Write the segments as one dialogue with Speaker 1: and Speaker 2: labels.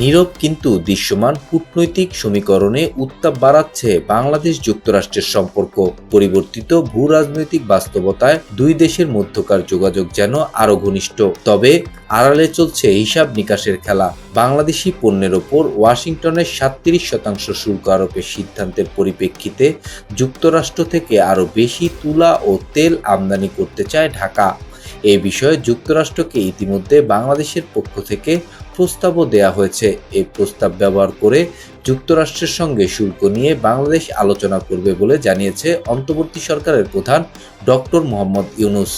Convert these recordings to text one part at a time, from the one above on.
Speaker 1: নীরব কিন্তু দৃশ্যমান কূটনৈতিক সমীকরণে উত্তাপ বাড়াচ্ছে বাংলাদেশ যুক্তরাষ্ট্রের সম্পর্ক। পরিবর্তিত ভূ রাজনৈতিক বাস্তবতায় দুই দেশের মধ্যকার যোগাযোগ যেন আরও ঘনিষ্ঠ। তবে আড়ালে চলছে হিসাব নিকাশের খেলা। বাংলাদেশি পণ্যের ওপর ওয়াশিংটনের সাতত্রিশ শতাংশ শুল্ক আরোপের সিদ্ধান্তের পরিপ্রেক্ষিতে যুক্তরাষ্ট্র থেকে আরও বেশি তুলা ও তেল আমদানি করতে চায় ঢাকা। এই বিষয়ে যুক্তরাষ্ট্রকে ইতিমধ্যে বাংলাদেশের পক্ষ থেকে প্রস্তাবও দেয়া হয়েছে। এই প্রস্তাব ব্যবহার করে যুক্তরাষ্ট্রের সঙ্গে শুল্ক নিয়ে বাংলাদেশ আলোচনা করবে বলে জানিয়েছে অন্তর্বর্তী সরকারের প্রধান ডক্টর মোহাম্মদ ইউনুস।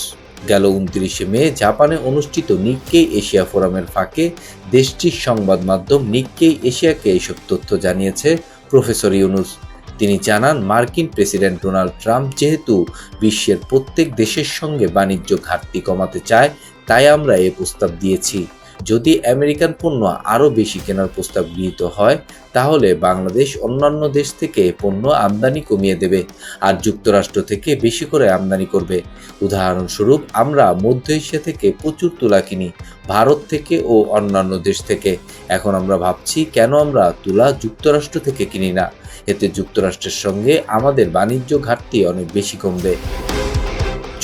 Speaker 1: গেল উনত্রিশে মে জাপানে অনুষ্ঠিত নিক্কেই এশিয়া ফোরামের ফাঁকে দেশটির সংবাদ মাধ্যম নিক্কেই এশিয়াকে এসব তথ্য জানিয়েছে প্রফেসর ইউনুস। তিনি জানান, মার্কিন প্রেসিডেন্ট ডোনাল্ড ট্রাম্প যেহেতু বিশ্বের প্রত্যেক দেশের সঙ্গে বাণিজ্য ঘাটতি কমাতে চায়, তাই আমরা এ প্রস্তাব দিয়েছি। যদি আমেরিকান পণ্য আরও বেশি কেনার প্রস্তাব গৃহীত হয়, তাহলে বাংলাদেশ অন্যান্য দেশ থেকে পণ্য আমদানি কমিয়ে দেবে আর যুক্তরাষ্ট্র থেকে বেশি করে আমদানি করবে। উদাহরণস্বরূপ, আমরা মধ্য এশিয়া থেকে প্রচুর তুলা কিনি, ভারত থেকে ও অন্যান্য দেশ থেকে। এখন আমরা ভাবছি, কেন আমরা তুলা যুক্তরাষ্ট্র থেকে কিনি না? এতে যুক্তরাষ্ট্রের সঙ্গে আমাদের বাণিজ্য ঘাটতি অনেক বেশি কমবে।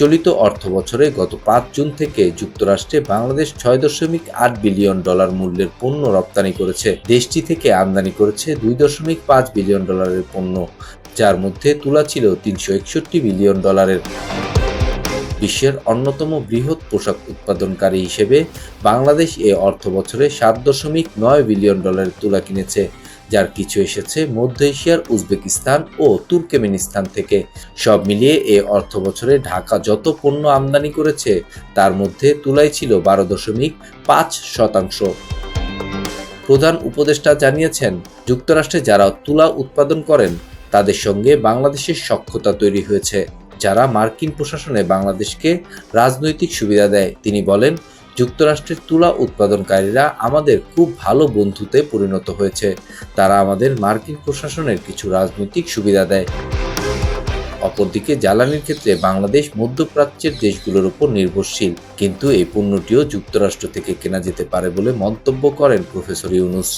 Speaker 1: চলিত অর্থ বছরে গত পাঁচ জুন থেকে যুক্তরাষ্ট্রে বাংলাদেশ ছয় দশমিক আট বিলিয়ন ডলার মূল্যের পণ্য রপ্তানি করেছে। দেশটি থেকে আমদানি করেছে দুই দশমিক পাঁচ বিলিয়ন ডলারের পণ্য, যার মধ্যে তুলা ছিল তিনশো একষট্টি বিলিয়ন ডলারের। বিশ্বের অন্যতম বৃহৎ পোশাক উৎপাদনকারী হিসেবে বাংলাদেশ এ অর্থ বছরে সাত দশমিক নয় বিলিয়ন ডলারের তুলা কিনেছে। যার কিছু এসেছে মধ্য এশিয়ার, উজবেকিস্তান ও তুর্কমেনিস্তান থেকে। সব মিলিয়ে এ অর্থ বছরে ঢাকা যত পণ্য আমদানি করেছে, তার মধ্যে তুলাই ছিল বারো দশমিক পাঁচ শতাংশ। প্রধান উপদেষ্টা জানিয়েছেন, যুক্তরাষ্ট্রে যারা তুলা উৎপাদন করেন, তাদের সঙ্গে বাংলাদেশের সক্ষতা তৈরি হয়েছে, যারা মার্কিন প্রশাসনে বাংলাদেশকে রাজনৈতিক সুবিধা দেয়। তিনি বলেন যুক্তরাষ্ট্রের তুলা উৎপাদনকারীরা আমাদের খুব ভালো বন্ধুতে পরিণত হয়েছে। তারা আমাদের মার্কিন প্রশাসনের কিছু রাজনৈতিক সুবিধা দেয়। অপরদিকে জ্বালানির ক্ষেত্রে বাংলাদেশ মধ্যপ্রাচ্যের দেশগুলোর উপর নির্ভরশীল। কিন্তু এই পণ্যটিও যুক্তরাষ্ট্র থেকে কেনা যেতে পারে বলে মন্তব্য করেন প্রফেসর ইউনুস।